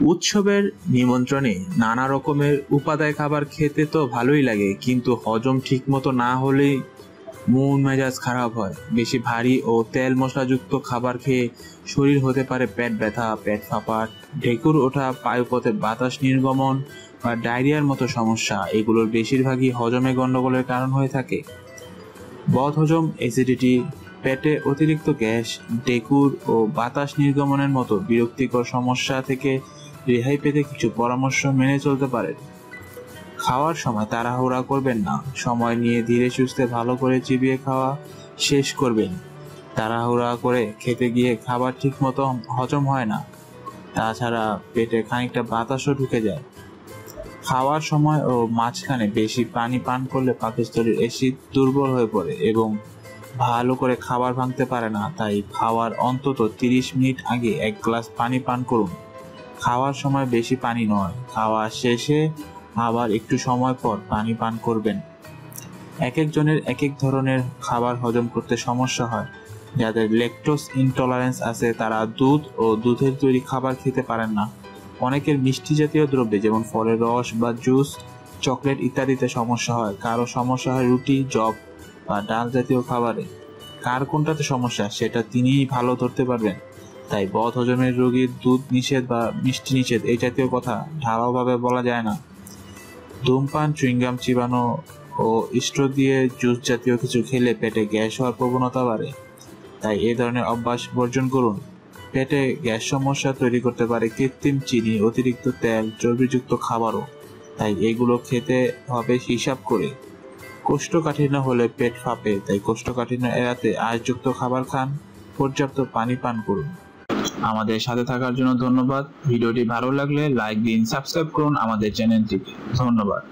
উৎসবের নিমন্ত্রণে নানা রকমের উপাদায় খাবার খেতে তো ভালোই লাগে, কিন্তু হজম ঠিকমতো না হলেই মন মেজাজ খারাপ হয়। বেশি ভারী ও তেল মশলাযুক্ত খাবার খেয়ে শরীর হতে পারে পেট ব্যথা, পেট ফাঁপাট ঢেকুর ওঠা, পায়ুপথে বাতাস নির্গমন বা ডায়রিয়ার মতো সমস্যা, এগুলোর বেশিরভাগই হজমে গণ্ডগোলের কারণ হয়ে থাকে। বদহজম অ্যাসিডিটি পেটে অতিরিক্ত গ্যাস ডেকুর ও বাতাস নির্গমনের মতো বিরক্তিকর সমস্যা থেকে রেহাই পেতে কিছু পরামর্শ মেনে চলতে পারেন খাওয়ার সময় তাড়াহুড়া করবেন না। সময় নিয়ে ধীরে সুস্থে ভালো করে চিবিয়ে খাওয়া শেষ করবেন। তাড়াহুড়া করে খেতে গিয়ে খাবার ঠিক মতো হজম হয় না। তাছাড়া পেটে খানিকটা বাতাসও ঢুকে যায়। খাওয়ার সময় ও মাঝখানে বেশি পানি পান করলে পাকস্থলীর অ্যাসিড দুর্বল হয়ে পড়ে এবং ভালো করে খাবার ভাঙতে পারে না। তাই খাওয়ার অন্তত তিরিশ মিনিট আগে এক গ্লাস পানি পান করুন। খাওয়ার সময় বেশি পানি নয়। খাওয়া শেষে আবার একটু সময় পর পানি পান করবেন। এক একজনের এক এক ধরনের খাবার হজম করতে সমস্যা হয়। যাদের লেকটোস ইনটলারেন্স আছে, তারা দুধ ও দুধের তৈরি খাবার খেতে পারেন না। অনেকের মিষ্টি জাতীয় দ্রব্যে, যেমন ফলের রস বা জুস, চকলেট ইত্যাদিতে সমস্যা হয়। কারও সমস্যা হয় রুটি জব বা ডাল জাতীয় খাবারে। কার কোনটাতে সমস্যা, সেটা তিনিই ভালো ধরতে পারবেন। তাই বদ হজমের রোগীর দুধ নিষেধ বা মিষ্টি নিষেধ, এই জাতীয় কথা ঢালাওভাবে বলা যায় না। ধূমপান, চুইংগাম চিবানো ও ইস্ট্র দিয়ে জুস জাতীয় কিছু খেলে পেটে গ্যাস হওয়ার প্রবণতা বাড়ে। তাই এই ধরনের অভ্যাস বর্জন করুন। পেটে গ্যাস সমস্যা তৈরি করতে পারে কৃত্রিম চিনি, অতিরিক্ত তেল, চর্বিযুক্ত খাবারও। তাই এগুলো খেতে হবে হিসাব করে। কোষ্ঠকাঠিন্য হলে পেট ফাঁপে, তাই কোষ্ঠকাঠিন্য এড়াতে আঁশযুক্ত খাবার খান। পর্যাপ্ত পানি পান করুন। আমাদের সাথে থাকার জন্য ধন্যবাদ। ভিডিওটি ভালো লাগলে লাইক দিন সাবস্ক্রাইব করুন আমাদের চ্যানেলটি ধন্যবাদ।